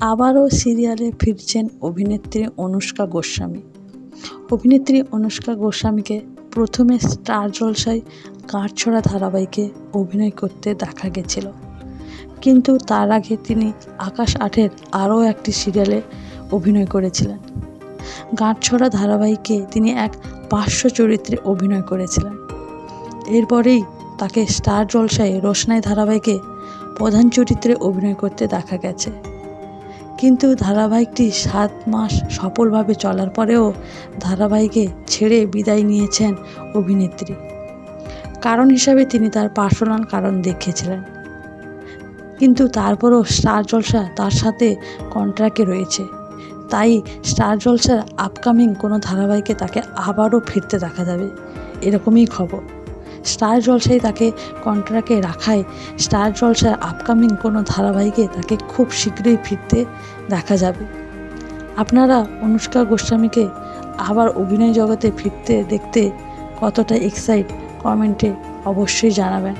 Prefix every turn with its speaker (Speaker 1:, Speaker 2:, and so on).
Speaker 1: আবারও সিরিয়ালে ফিরছেন অভিনেত্রী অনুষ্কা গোস্বামী। অভিনেত্রী অনুষ্কা গোস্বামীকে প্রথমে স্টার জলসায় কাঠছড়া ধারাবাহিকে অভিনয় করতে দেখা গেছিল। কিন্তু তার আগে তিনি আকাশ আঠের আরও একটি সিরিয়ালে অভিনয় করেছিলেন। গাঁটছড়া ধারাবাহিকে তিনি এক পার্শ্ব চরিত্রে অভিনয় করেছিলেন। এরপরেই তাকে স্টার জলসায় রোশনাই ধারাবাহিকে প্রধান চরিত্রে অভিনয় করতে দেখা গেছে। কিন্তু ধারাবাহিকটি সাত মাস সফলভাবে চলার পরেও ধারাবাহিকে ছেড়ে বিদায় নিয়েছেন অভিনেত্রী। কারণ হিসাবে তিনি তার পার্সোনাল কারণ দেখিয়েছিলেন। কিন্তু তারপরও স্টার জলসা তার সাথে কন্ট্রাক্টে রয়েছে। তাই স্টার জলসার আপকামিং কোনো ধারাবাহিকে তাকে আবারও ফিরতে দেখা যাবে, এরকমই খবর। স্টার জলসায় তাকে কন্ট্রাক্টে রাখায়। স্টার জলসার আপকামিং কোনো ধারাবাহিকে তাকে খুব শীঘ্রই ফিরতে দেখা যাবে। আপনারা অনুষ্কা গোস্বামীকে আবার অভিনয় জগতে ফিরতে দেখতে কতটা এক্সাইট কমেন্টে অবশ্যই জানাবেন।